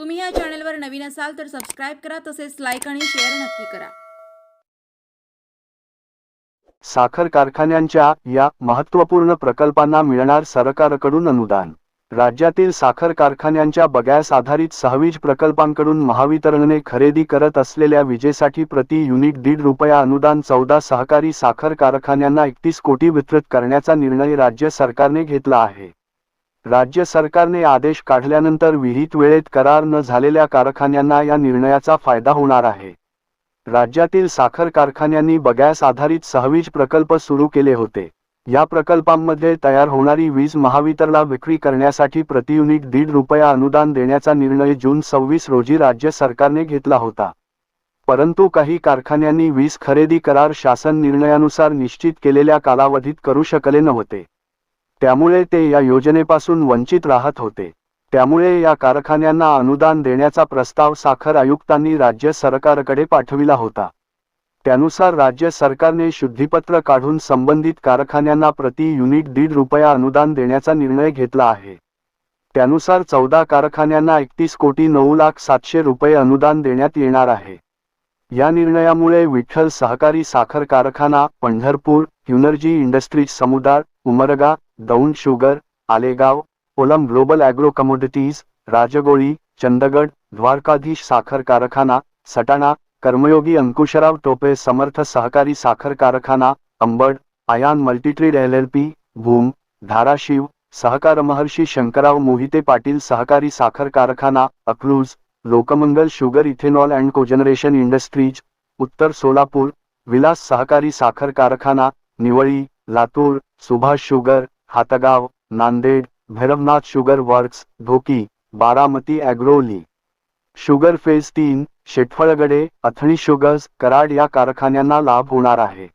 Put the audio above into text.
तुम्ही या चॅनलवर नवीन असाल तर सबस्क्राईब करा तसेच लाईक आणि शेअर नक्की करा. साखर कारखान्यांच्या या महत्त्वपूर्ण प्रकल्पांना मिळणार सरकारकडून अनुदान. राज्यातील साखर कारखान्यांच्या बगॅस आधारित सहवीज प्रकल्पांकडून महावितरणने खरेदी करत असलेल्या विजेसाठी प्रति युनिट दीड रुपया अनुदान चौदा सहकारी साखर कारखान्यांना एकतीस कोटी वितरित करण्याचा निर्णय राज्य सरकारने घेतला आहे. राज्य सरकारने आदेश काढल्यानंतर विहित वेळेत करार न झालेल्या कारखान्यांना या निर्णयाचा फायदा होणार आहे. राज्यातील साखर कारखान्यांनी बगॅस आधारित सहवीज प्रकल्प सुरू केले होते. या प्रकल्पांमध्ये तयार होणारी वीज महावितरला विक्री करण्यासाठी प्रति युनिट दीड रुपया अनुदान देण्याचा निर्णय जून सव्वीस रोजी राज्य सरकारने घेतला होता. परंतु काही कारखान्यांनी वीज खरेदी करार शासन निर्णयानुसार निश्चित केलेल्या कालावधीत करू शकले नव्हते. त्यामुळे ते या योजनेपासून वंचित राहत होते. त्यामुळे या कारखान्यांना अनुदान देण्याचा प्रस्ताव साखर आयुक्तांनी राज्य सरकारकडे पाठविला होता. त्यानुसार राज्य सरकारने शुद्धीपत्र काढून संबंधित कारखान्यांना प्रति युनिट दीड रुपया अनुदान देण्याचा निर्णय घेतला आहे. त्यानुसार चौदा कारखान्यांना एकतीस कोटी नऊ लाख सातशे रुपये अनुदान देण्यात येणार आहे. या निर्णयामुळे विठ्ठल सहकारी साखर कारखाना Pandharpur Unergy Industries समुदार Umarga Daund sugar Alegaon, Olam global agro commodities Rajgoli Chandgad, Dwarkadhish साखर कारखाना, सटाणा, कर्मयोगी अंकुशराव टोपे समर्थ सहकारी साखर कारखाना, Ambad, Aayan multitrade L L P Bhoom, Dharashiv, सहकार महर्षी शंकरराव मोहिते पाटील सहकारी साखर कारखाना, Akluj, Lokmangal sugar ethanol and cogeneration industries, Uttar Solapur, Vilas सहकारी साखर कारखाना Nivali Latur Subhash sugar Hatgaon Nanded Bhairavnath sugar works Dhoki Baramati ॲग्रोली sugar phase तीन Shetphalgade Athani sugars Karad या कारखान्यांना लाभ होणार आहे.